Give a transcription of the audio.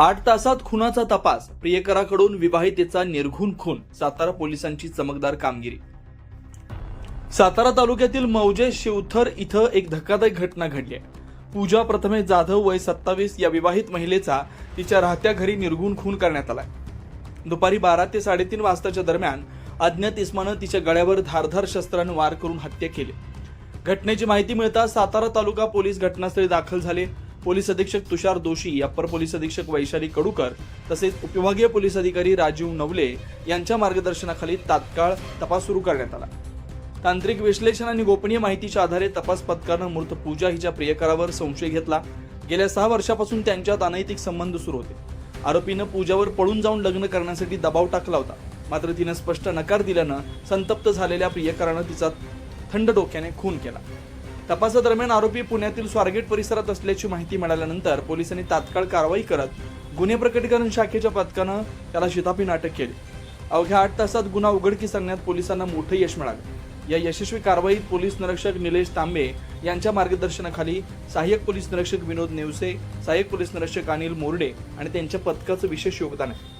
आठ तासात खुनाचा तपास प्रियकराकडून विवाहितेचा निर्घुण खून सातारा पोलिसांची चमकदार कामगिरी. सातारा तालुक्यातील मौजे शिवथर इथं एक धक्कादायक घटना घडली आहे. पूजा प्रथमे जाधव वय सत्तावीस या विवाहित महिलेचा तिच्या राहत्या घरी निर्घुण खून करण्यात आला दुपारी बारा ते साडेतीन वाजताच्या दरम्यान अज्ञात इस्मानं तिच्या गळ्यावर धारधार शस्त्रानं वार करून हत्या केली. घटनेची माहिती मिळताच सातारा तालुका पोलीस घटनास्थळी दाखल झाले. पोलीस अधीक्षक तुषार दोशी अप्पर पोलीस अधीक्षक वैशाली कडूकर तसेच उपविभागीय पोलीस अधिकारी राजीव नवले यांच्या मार्गदर्शनाखाली तात्काळ तपास सुरू करण्यात आला. तांत्रिक विश्लेषण आणि गोपनीय माहितीच्या आधारे तपास पथकानं मृत पूजा हिच्या प्रियकरावर संशय घेतला. गेल्या सहा वर्षापासून त्यांच्यात अनैतिक संबंध सुरू होते. आरोपीनं पूजावर पळून जाऊन लग्न करण्यासाठी दबाव टाकला होता. मात्र तिनं स्पष्ट नकार दिल्यानं संतप्त झालेल्या प्रियकरानं तिचा थंड डोक्याने खून केला. तपासादरम्यान आरोपी पुण्यातील स्वारगेट परिसरात असल्याची माहिती मिळाल्यानंतर पोलिसांनी तात्काळ कारवाई करत गुन्हे प्रकटीकरण शाखेच्या पथकानं त्याला शिताफीन अटक केली. अवघ्या आठ तासात गुन्हा उघडकीस आणण्यात पोलिसांना मोठं यश मिळालं. या यशस्वी कारवाईत पोलीस निरीक्षक निलेश तांबे यांच्या मार्गदर्शनाखाली सहाय्यक पोलीस निरीक्षक विनोद नेवसे सहाय्यक पोलीस निरीक्षक अनिल मोरडे आणि त्यांच्या पथकाचं विशेष योगदान आहे.